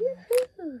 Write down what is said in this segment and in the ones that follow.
유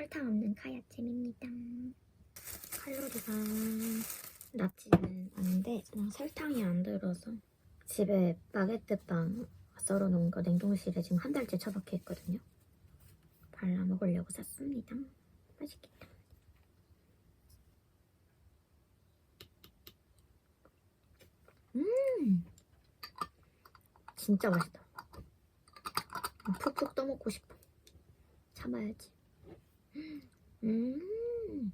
설탕 없는 카야잼입니다. 칼로리가 낮지는 않은데 그냥 설탕이 안 들어서 집에 바게트 빵 썰어 놓은 거 냉동실에 지금 한 달째 처박혀 있거든요. 발라 먹으려고 샀습니다. 맛있겠다. 음, 진짜 맛있다. 푹푹 떠먹고 싶어. 참아야지. 음.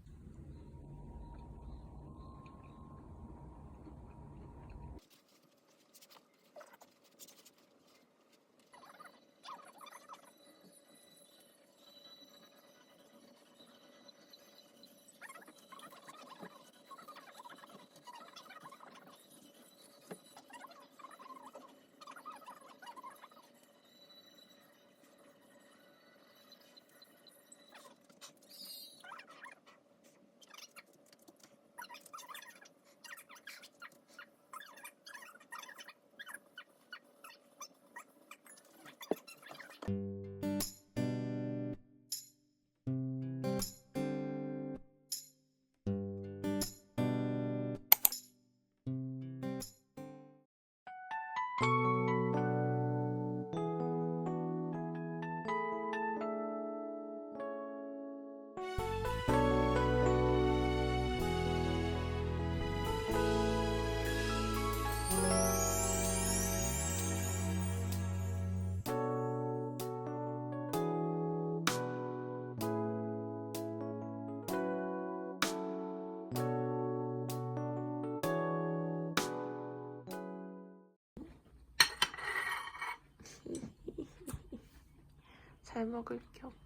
잘 먹을 겸.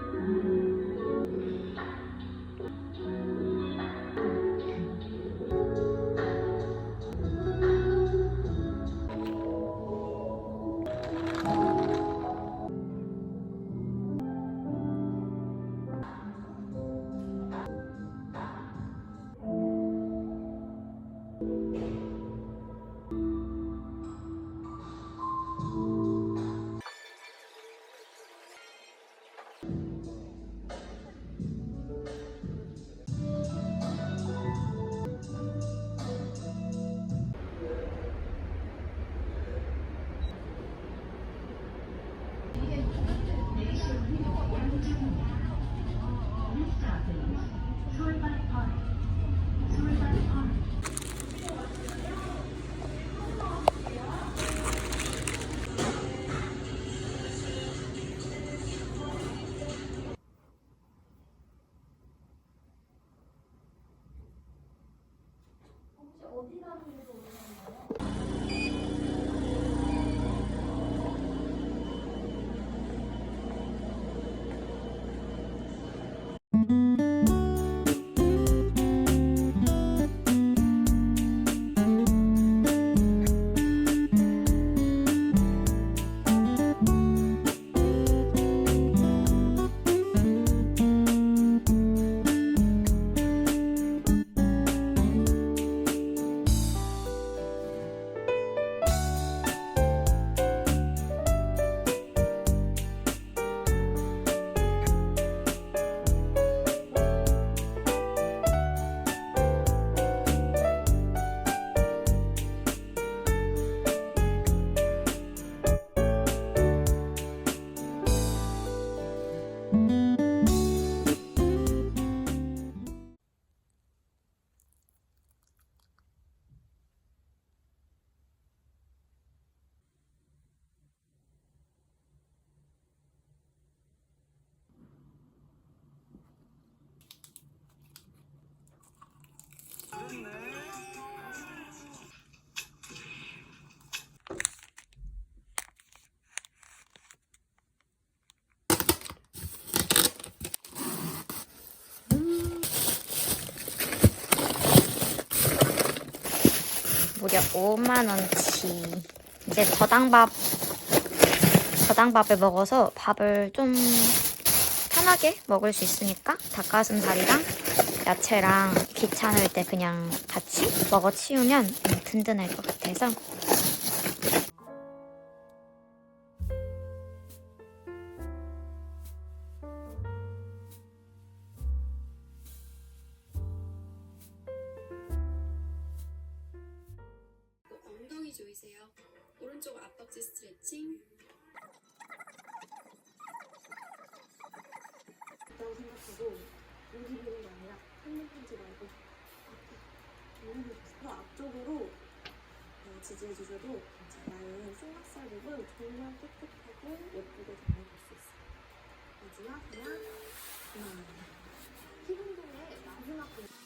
무려 5만 원치. 이제 저당밥 저당밥을 먹어서 밥을 좀 편하게 먹을 수 있으니까 닭가슴살이랑 야채랑 귀찮을 때 그냥 같이 먹어 치우면 든든할 것 같아서 있다고 생각하고 움직이는 게 아니라 한눈 뜨지 말고 앞에 더 앞쪽으로 어, 지지해 주셔도 괜찮아요. 승막살 부분 정말 깨끗하고 예쁘게 잘볼수 있어요. 마지막 그냥 힙 운동의 마지막 부분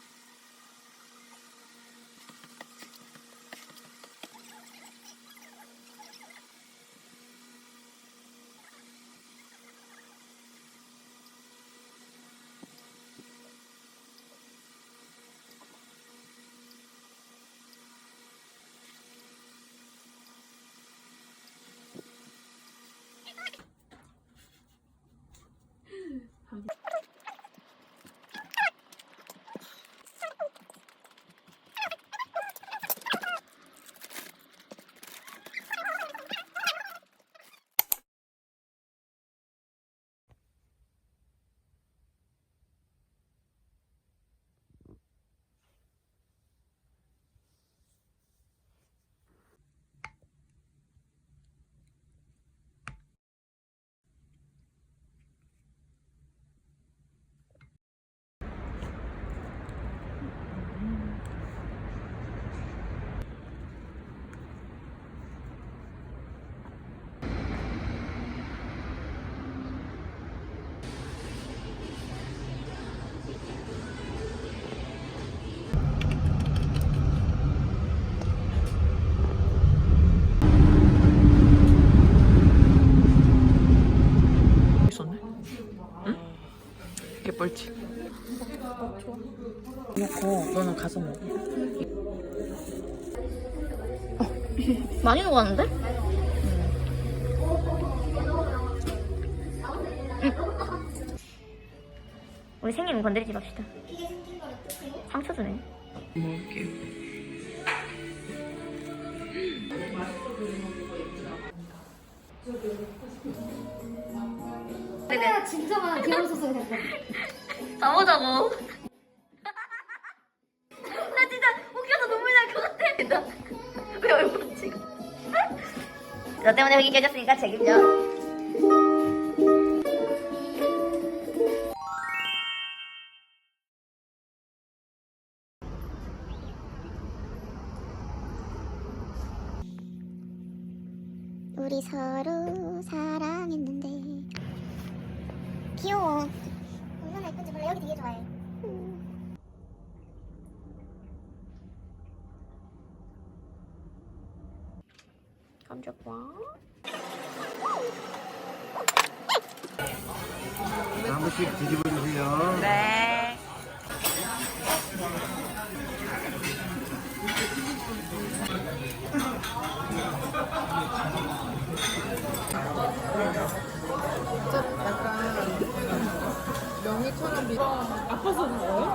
개뻘치. 놓고 너는 가서 먹어. 많이 녹았는데? 우리 생님 건드리지 맙시다. 상처 주네. 먹을게요. 내가 진짜 많아 귀여웠었어야 됐어. 가보자고. 나 진짜 웃겨서 눈물 날 것 같아. 나, 왜 얼굴 지금? 너 때문에 여기 깨졌으니까 책임져. 우리 서로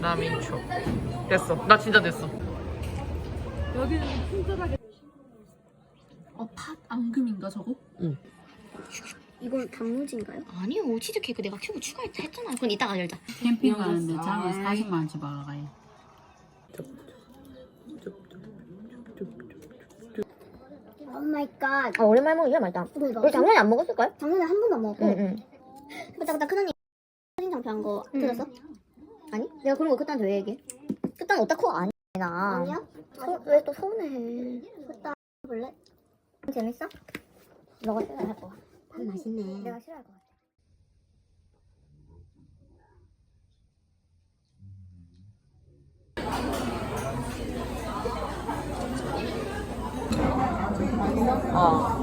나민초. 됐어. 나 진짜 됐어. 어, 팥 앙금인가 저거? 이건 단무지인가요? 아니요 치즈 케이크 내가 큐브 추가했다 했잖아. 그건 이따가 열자. 캠핑 가는데 장을 40만 원치 박아가요. 오 마이 갓. 아 오랜만에 먹으니까 맛있다. 그러니까. 우리 작년에 안 먹었을걸? 작년에 한 번도 안 먹었고. 응응. 그때 그때 큰언니 사진 장표한 거 응. 들었어? 아니 내가 그런 거 그딴 왜 얘기해? 그딴 오타쿠가 아니야. 아니야? 왜 또 서운해? 그때 볼래? 재밌어? 너가 것같 아. 밥 맛있네. 내가 싫어할 것 같아. 어.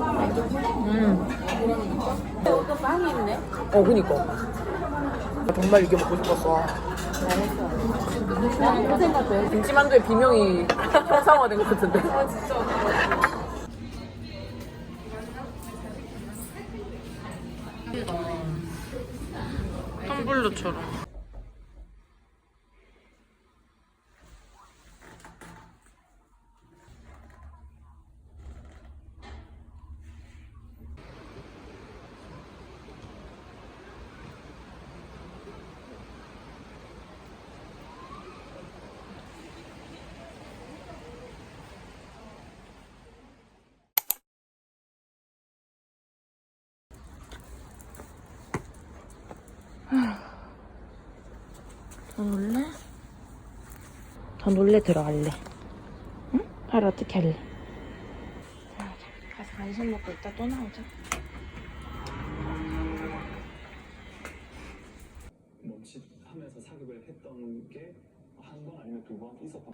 음. 또 빵이 있네? 어, 그니까. 나 정말 이게 먹고 싶었어. 잘했어. 김치만두의 비명이 형상화된 것 같은데. 텀 블러처럼. 더 놀래? 더 놀래 들어갈래? 응? 하루 어떻게 할래? 가서 간식 먹고 이따 또 나오자. 멈칫하면서 사격을 했던 게 한 번 아니면 두 번 있었던